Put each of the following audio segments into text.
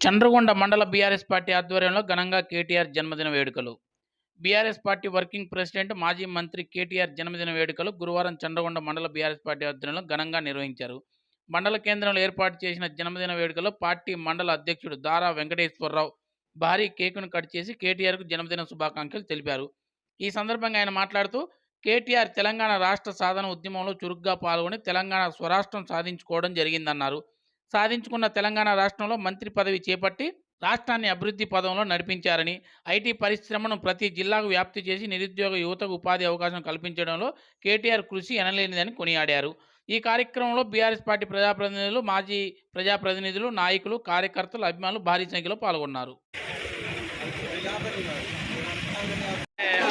చంద్రగొండ మండల BRS party ఆధ్వర్యంలో ఘనంగా కేటీఆర్ జన్మదిన వేడుకలు. బీఆర్ఎస్ పార్టీ వర్కింగ్ ప్రెసిడెంట్ మాజీ మంత్రి కేటీఆర్ జన్మదిన వేడుకలు గురువారం చంద్రగొండ మండల బీఆర్ఎస్ పార్టీ ఆధ్వర్యంలో ఘనంగా నిర్వహించారు. మండల కేంద్రంలో ఏర్పాటు చేసిన జన్మదిన వేడుకలో పార్టీ మండల అధ్యక్షుడు దారా వెంకటేశ్వరరావు భారీ కేకును కట్ చేసి కేటీఆర్కు జన్మదిన శుభాకాంక్షలు తెలిపారు. ఈ సందర్భంగా ఆయన మాట్లాడుతూ కేటీఆర్ తెలంగాణ రాష్ట్ర సాధన ఉద్యమంలో చురుగ్గా పాల్గొని తెలంగాణ స్వరాష్ట్రం సాధించుకోవడం జరిగిందన్నారు. సాధించుకున్న తెలంగాణ రాష్ట్రంలో మంత్రి పదవి చేపట్టి రాష్ట్రాన్ని అభివృద్ధి పదంలో నడిపించారని ఐటీ పరిశ్రమను ప్రతి జిల్లాకు వ్యాప్తి చేసి నిరుద్యోగ యువతకు ఉపాధి అవకాశం కల్పించడంలో కేటీఆర్ కృషి ఎనలేనిదని కొనియాడారు. ఈ కార్యక్రమంలో బీఆర్ఎస్ పార్టీ ప్రజాప్రతినిధులు మాజీ ప్రజాప్రతినిధులు నాయకులు కార్యకర్తలు అభిమానులు భారీ సంఖ్యలో పాల్గొన్నారు.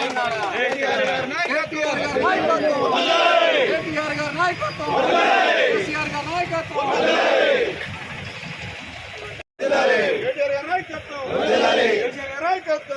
నాయకత్వం కేసీఆర్ గారి నాయకత్వం కేటీఆర్ గారి నాయకత్వం కేసీఆర్ గారి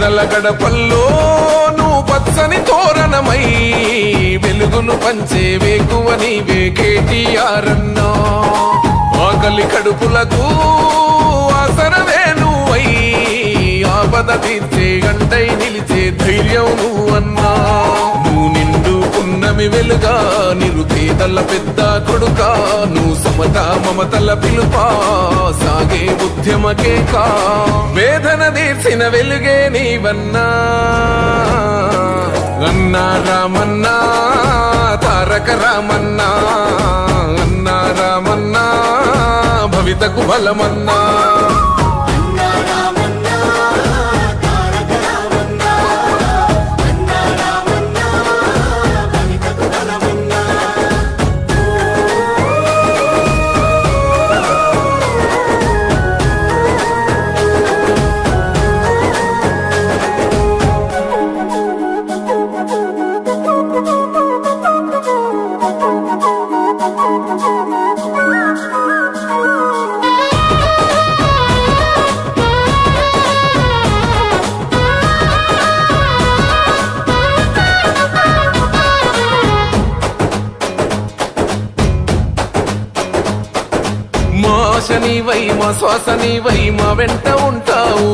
పేదల గడపల్లో నువ్వు పచ్చని తోరణమై వెలుగును పంచే వేకువ నీవే కేటీఆర్ ఆకలి కడుపులకు ఆసరవే నువ్వై ఆపద తీర్చే గంటై నిలిచే ధైర్యం నువ్వన్నా. నువ్వు నిండు పున్నమి వెలుగా నిరుపేదల పెద్ద కొడుక నువ్వు సమత మమతల పిలుపా సాగే ఉద్యమకే కా. వేదన తీర్చిన వెలుగే నీవన్నా. అన్నా రామన్నా తారక రామన్నా. అన్నా రామన్నా భవితకు బలమన్నా. మా శనివై మా శ్వాసనివై మా వెంట ఉంటావు.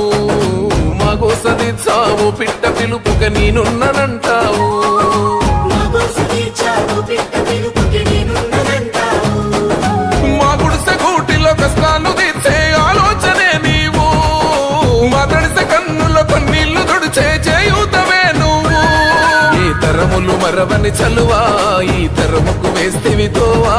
మా గోసది చావు పిట్ట పిలుపుక నేనున్ననంటావు. మా గుడిసె గూటిలో కష్టాలు తీర్చే ఆలోచనే నీవు. మా తడిసె కన్నుల కన్నీళ్ళు తుడిచే చేయుతవే నువ్వు. ఈ తరములు మరవని చలువా ఈ తరముకు వేస్తేవి తోవా.